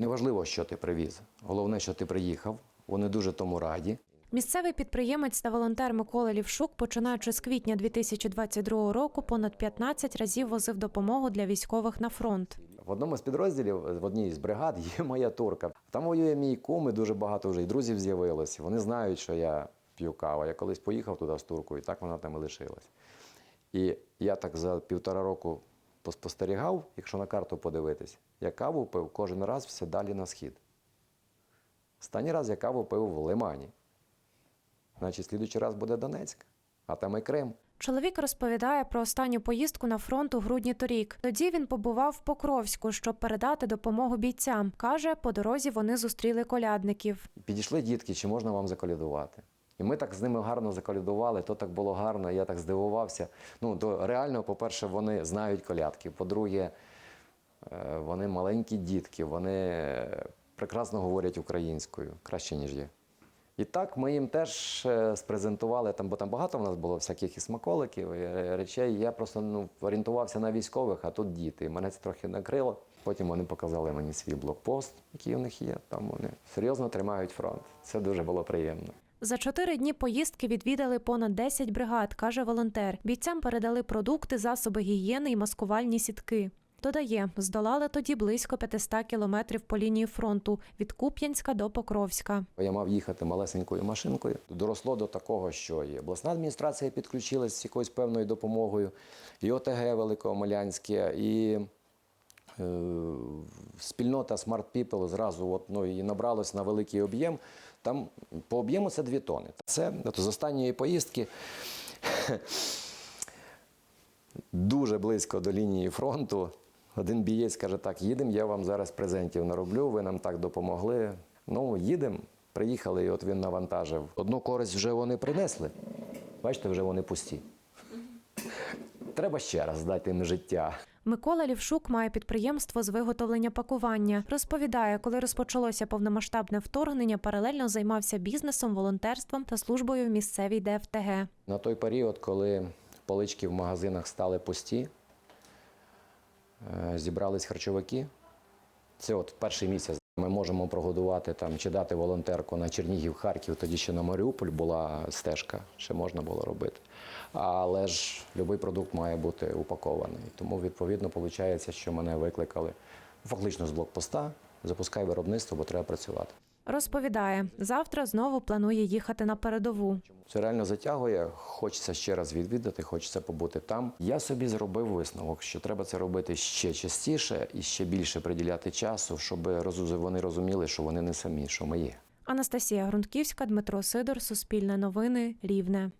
Неважливо, що ти привіз. Головне, що ти приїхав. Вони дуже тому раді. Місцевий підприємець та волонтер Микола Лівшук, починаючи з квітня 2022 року, понад 15 разів возив допомогу для військових на фронт. В одному з підрозділів, в одній з бригад, є моя турка. Там воює мій кум, і дуже багато вже і друзів з'явилося. Вони знають, що я п'ю каву. Я колись поїхав туди з туркою, і так вона там і лишилась. І я так за півтора року поспостерігав, якщо на карту подивитись, я каву пив кожен раз все далі на схід. Останній раз я каву пив в Лимані. Значить, слідуючий раз буде Донецьк, а там і Крим. Чоловік розповідає про останню поїздку на фронт у грудні торік. Тоді він побував в Покровську, щоб передати допомогу бійцям. Каже, по дорозі вони зустріли колядників. Підійшли дітки, чи можна вам заколядувати? І ми так з ними гарно заколядували, то так було гарно, я так здивувався. Ну, то реально, по-перше, вони знають колядки. По-друге, е, вони маленькі дітки, вони прекрасно говорять українською, краще, ніж я. І так ми їм теж е, спрезентували, там, бо там багато в нас було всяких і смаколиків, і е, речей. Я просто ну, орієнтувався на військових, а тут діти. Мене це трохи накрило. Потім вони показали мені свій блокпост, який у них є. Там вони серйозно тримають фронт. Це дуже було приємно. За чотири дні поїздки відвідали понад 10 бригад, каже волонтер. Бійцям передали продукти, засоби гігієни і маскувальні сітки. Додає, здолали тоді близько 500 кілометрів по лінії фронту від Куп'янська до Покровська. Я мав їхати малесенькою машинкою. Доросло до такого, що і обласна адміністрація підключилась з якоюсь певною допомогою, і ОТГ Великомолянське, і спільнота Smart People зразу от, ну, і набралось на великий об'єм. Там по об'єму це 2 тони. Це от, з останньої поїздки дуже близько до лінії фронту. Один бієць каже: так, їдемо, я вам зараз презентів нароблю, ви нам так допомогли. Ну, їдемо, приїхали, і от він навантажив. Одну користь вже вони принесли. Бачите, вже вони пусті. Треба ще раз дати їм життя. Микола Лівшук має підприємство з виготовлення пакування. Розповідає, коли розпочалося повномасштабне вторгнення, паралельно займався бізнесом, волонтерством та службою в місцевій ДФТГ. На той період, коли полички в магазинах стали пусті, е, зібрались харчовики. Це от перший місяць. Ми можемо прогодувати там чи дати волонтерку на Чернігів, Харків, тоді ще на Маріуполь була стежка, ще можна було робити. Але ж будь-який продукт має бути упакований. Тому, відповідно, виходить, що мене викликали фактично з блокпоста, запускай виробництво, бо треба працювати. Розповідає, завтра знову планує їхати на передову. Це реально затягує. Хочеться ще раз відвідати, хочеться побути там. Я собі зробив висновок, що треба це робити ще частіше і ще більше приділяти часу, щоб вони розуміли, що вони не самі, що ми є. Анастасія Грунтківська, Дмитро Сидор, Суспільне новини, Рівне.